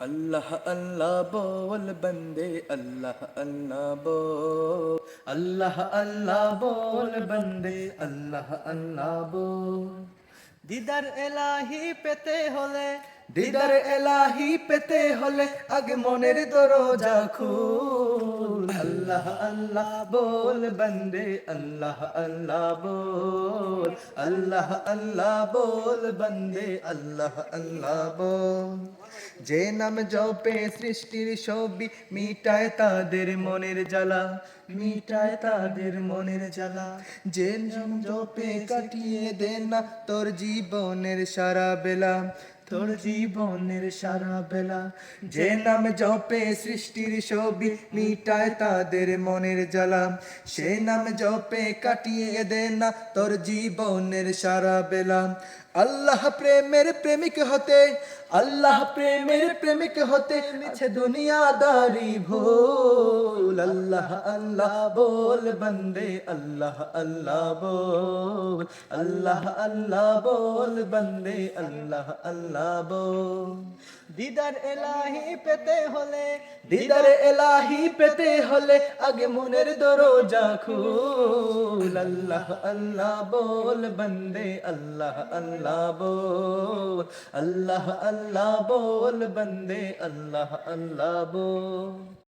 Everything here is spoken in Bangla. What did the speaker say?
আল্লাহ আল্লাহ বল বন্দে, আল্লাহ আল্লাহ বল আল্লাহ আল্লাহ বল বন্দে, আল্লাহ আল্লাহ বল দিদার এলাহি পেতে হলে, দিদার এলাহি পেতে হলে আগে মনের দরজা খুল। আল্লাহ আল্লাহ বল বন্দে, আল্লাহ আল্লাহ বল আল্লাহ আল্লাহ বল বন্দে, আল্লাহ আল্লাহ বল যে নাম জপে সৃষ্টির সবই মিটায় তাদের মনের জ্বালা, মিটায় তাদের মনের জ্বালা। যে নাম জপে কাটিয়ে দে না তোর জীবনের সারা বেলা তোর জীবনের সারা বেলা যে নাম জপে সৃষ্টির ছবি মিটায় তাদের মনের জ্বালা। সে নাম জপে কাটিয়ে দে না তোর জীবনের সারা বেলা আল্লাহ প্রেমের প্রেমিক হতে, আল্লাহ প্রেমের প্রেমিক হতে মিছে দুনিয়াদারি ভোল। আল্লাহ আল্লাহ বল, বন্দে, আল্লাহ আল্লাহ বল। আল্লাহ আল্লাহ বল, বন্দে, আল্লাহ আল্লাহ বল দিদার এলাহি পেতে হলে দিদার এলাহি পেতে হলে আগে মনের দরজা খুল। আল্লাহ আল্লাহ বল বন্দে আল্লাহ আল্লাহ বল। আল্লাহ আল্লাহ বল বন্দে আল্লাহ আল্লাহ বল।